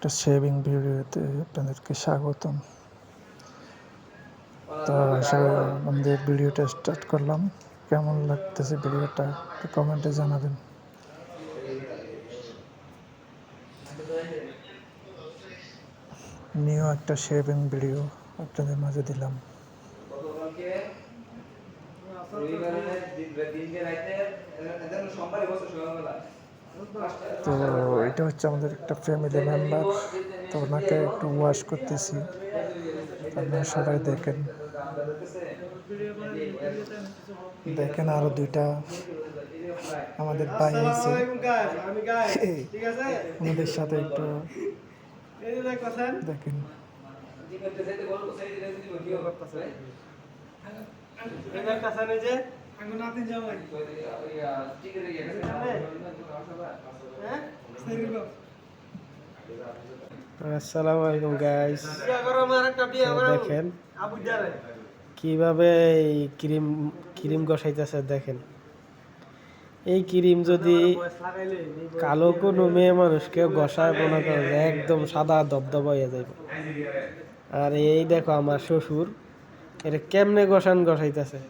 একটা শেভিং ভিডিওতে আপনাদেরকে স্বাগতম তো আমাদের ভিডিওটা স্টার্ট করলাম কেমন লাগতেছে ভিডিওটা একটু কমেন্টে জানাবেন নিউ একটা শেভিং ভিডিও আপনাদের মাঝে দিলাম রবিবারে দিন- রাইতে বসে সকালবেলা তো এটা হচ্ছে আমাদের একটা ফ্যামিলি মেম্বার তো ওনাকে একটু ওয়াশ করতেছি। আপনারা সবাই দেখেন। দেখেন আরও দুইটা আমাদের ভাই আছে। ওনাদের সাথে একটু দেখেন। আসসালামু আলাইকুম গাইস দেখেন কীভাবে এই ক্রিম ক্রিম গসাইতেছে দেখেন। এই ক্রিম যদি কালো কোনো মেয়ে মানুষকে গসায় মনে করে একদম সাদা দবদবা হয়ে যাবে আর এই দেখো আমার শ্বশুর এটা কেমনে গসান গসাইতেছে?